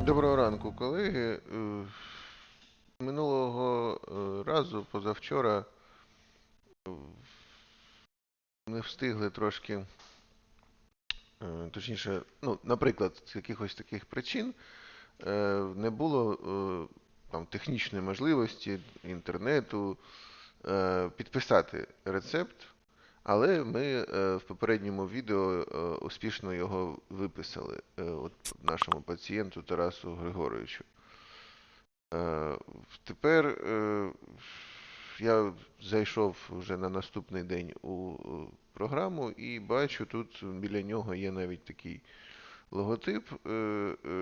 Доброго ранку, колеги. Е, Минулого е, разу, позавчора, е, не встигли трошки, точніше, ну, наприклад, з якихось таких причин не було там технічної можливості інтернету підписати рецепт, але ми е, в попередньому відео е, успішно його виписали е, от нашому пацієнту Тарасу Григоровичу. Тепер я зайшов вже на наступний день у програму і бачу, тут біля нього є навіть такий логотип,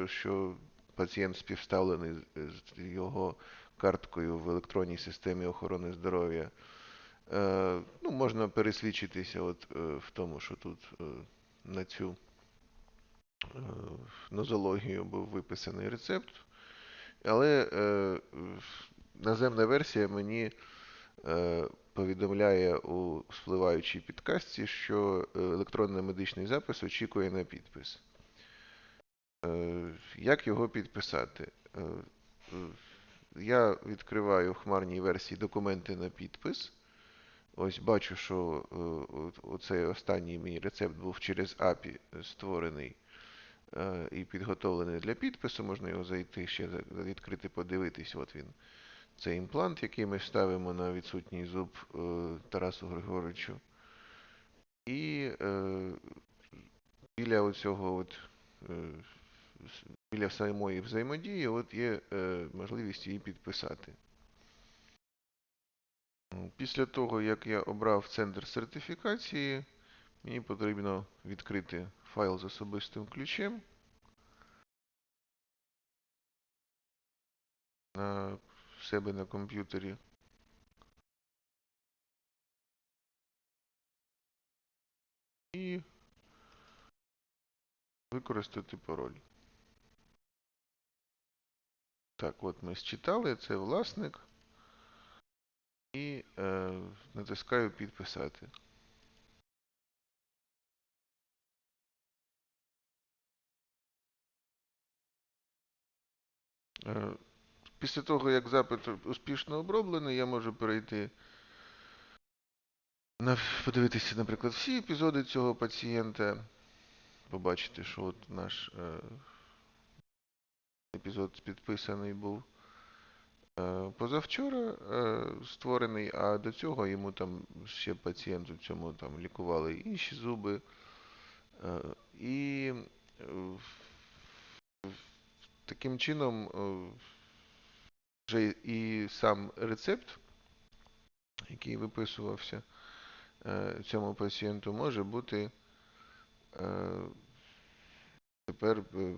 що пацієнт співставлений з його карткою в електронній системі охорони здоров'я. Е, Ну, можна пересвідчитися от, е, в тому, що тут е, на цю нозологію був виписаний рецепт. Але наземна версія мені повідомляє у спливаючій підказці, що електронний медичний запис очікує на підпис. Як його підписати? Я відкриваю в хмарній версії документи на підпис. Ось бачу, що е, оцей останній мій рецепт був через API створений е, і підготовлений для підпису. Можна його зайти ще відкрити, подивитись. От він. Це імплант, який ми ставимо на відсутній зуб е, Тарасу Григоровичу. І біля оцього от, біля самої взаємодії от є можливість її підписати. Після того, як я обрав центр сертифікації, мені потрібно відкрити файл з особистим ключем. На себе на комп'ютері. І використати пароль. Так, от ми считали, це власник. І е, натискаю підписати. Е, Після того, як запит успішно оброблений, я можу перейти на подивитися, наприклад, всі епізоди цього пацієнта. Побачити, що от наш е, епізод підписаний був позавчора е, створений, а до цього йому там ще пацієнту цьому там лікували інші зуби. Е, і е, таким чином е, вже і сам рецепт, який виписувався е, цьому пацієнту, може бути е, тепер е,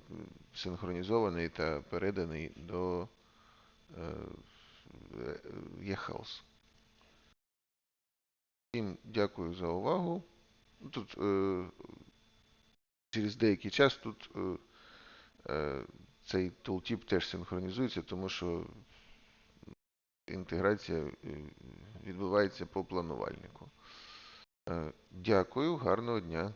синхронізований та переданий до е, eHealth. Всім дякую за увагу. Ну, Тут е, через деякий час тут е, цей tooltip теж синхронізується, тому що інтеграція відбувається по планувальнику. Дякую, гарного дня.